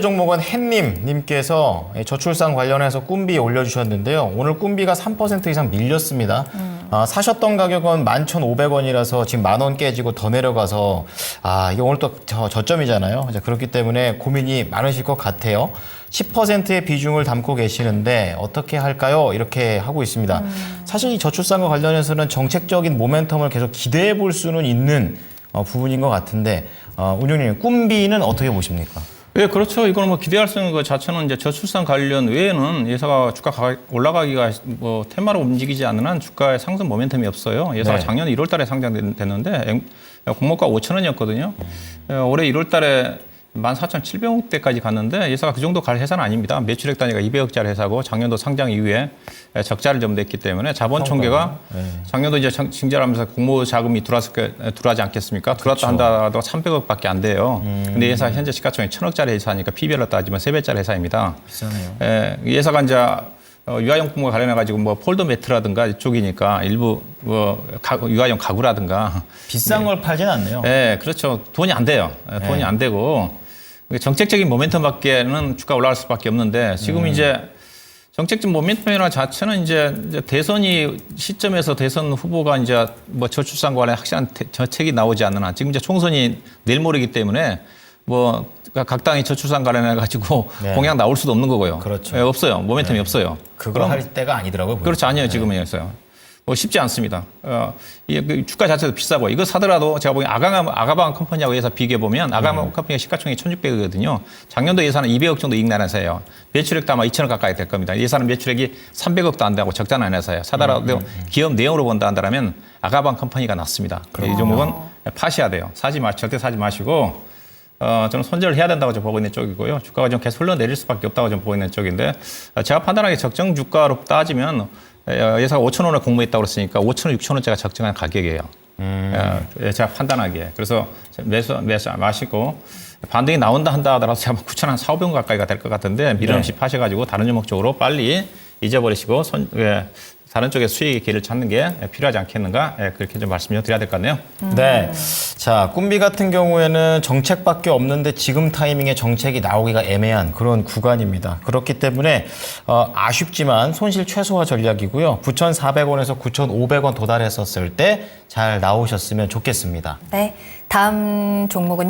종목은 햇님 님께서 저출산 관련해서 꿈비 올려주셨는데요. 오늘 꿈비가 3% 이상 밀렸습니다. 아, 사셨던 가격은 11,500원이라서 지금 만 원 깨지고 더 내려가서 아 이게 오늘 또 저, 저점이잖아요. 그렇기 때문에 고민이 많으실 것 같아요. 10%의 비중을 담고 계시는데 어떻게 할까요? 이렇게 하고 있습니다. 사실 이 저출산과 관련해서는 정책적인 모멘텀을 계속 기대해 볼 수는 있는 어, 부분인 것 같은데 어, 운용님 꿈비는 어떻게 보십니까? 예, 그렇죠. 이거는 뭐 기대할 수 있는 것 자체는 이제 저출산 관련 외에는 예사가 주가 가- 올라가기가 뭐 테마로 움직이지 않는 한 주가의 상승 모멘텀이 없어요. 예사가 네. 작년 1월 달에 상장됐는데 공모가 5천 원이었거든요. 예, 올해 1월 달에 14,700억대까지 갔는데 예사가 그 정도 갈 회사는 아닙니다. 매출액 단위가 200억짜리 회사고 작년도 상장 이후에 적자를 좀 냈기 때문에 자본 총계가 네. 작년도 이제 정- 징절하면서 공모 자금이 들어왔을 게 들어가지 않겠습니까? 들어왔다 한다도 300억밖에 안 돼요. 근데 예사 현재 시가총액 1,000억짜리 회사니까 PBR로 따지면 3배짜리 회사입니다. 비싸네요. 예, 예사가 이제 어, 유아용품과 관련해 가지고 뭐 폴더 매트라든가 이쪽이니까 일부 뭐 가구, 유아용 가구라든가 비싼 걸 팔진 않네요. 예, 그렇죠. 돈이 안 돼요. 예, 돈이 네. 안 되고 정책적인 모멘텀 밖에는 주가 올라갈 수밖에 없는데 지금 이제 정책적 모멘텀이나 자체는 이제, 이제 대선이 시점에서 대선 후보가 이제 뭐 저출산 관련 확실한 대- 정책이 나오지 않는 한 지금 이제 총선이 내일 모레이기 때문에 뭐 각 당이 저출산 관련해 가지고 네. 공약 나올 수도 없는 거고요. 그렇죠. 예, 없어요. 모멘텀이 없어요. 그걸 할 때가 아니더라고요. 그렇지 아니에요 지금은서요. 뭐 쉽지 않습니다. 어, 이그 주가 자체도 비싸고 이거 사더라도 제가 보기엔 아가방 아가방 컴퍼니하고 해서 비교해 보면 아가방 컴퍼니가 시가총액 1,600억이거든요. 작년도 예산은 200억 정도 이익 나는 회사예요. 매출액도 아마 2천억 가까이 될 겁니다. 예산은 매출액이 300억도 안 되고 적자는 안 회사예요. 사더라도 기업 내용으로 본다 한다면 아가방 컴퍼니가 낫습니다. 이 종목은 파셔야 돼요. 사지 마 절대 사지 마시고 어, 저는 손절을 해야 된다고 좀 보고 있는 쪽이고요. 주가가 좀 계속 흘러내릴 수밖에 없다고 좀 보고 있는 쪽인데 어, 제가 판단하기에 적정 주가로 따지면 어, 예사가 5천 원에 공모했다고 그랬으니까 5천 원, 6천 원짜리가 적정한 가격이에요. 어, 예, 제가 판단하기에. 그래서 매수, 매수 마시고 반등이 나온다 한다 하더라도 제가 9천 한 4, 500원 가까이가 될 것 같은데 미련 없이 파셔가지고 다른 종목 쪽으로 빨리 잊어버리시고 손, 예, 다른 쪽에 수익의 길을 찾는 게 필요하지 않겠는가 예, 그렇게 좀 말씀을 드려야 될 것 같네요. 네. 자, 꿈비 같은 경우에는 정책밖에 없는데 지금 타이밍에 정책이 나오기가 애매한 그런 구간입니다. 그렇기 때문에 어, 아쉽지만 손실 최소화 전략이고요. 9,400원에서 9,500원 도달했었을 때 잘 나오셨으면 좋겠습니다. 네. 다음 종목은요.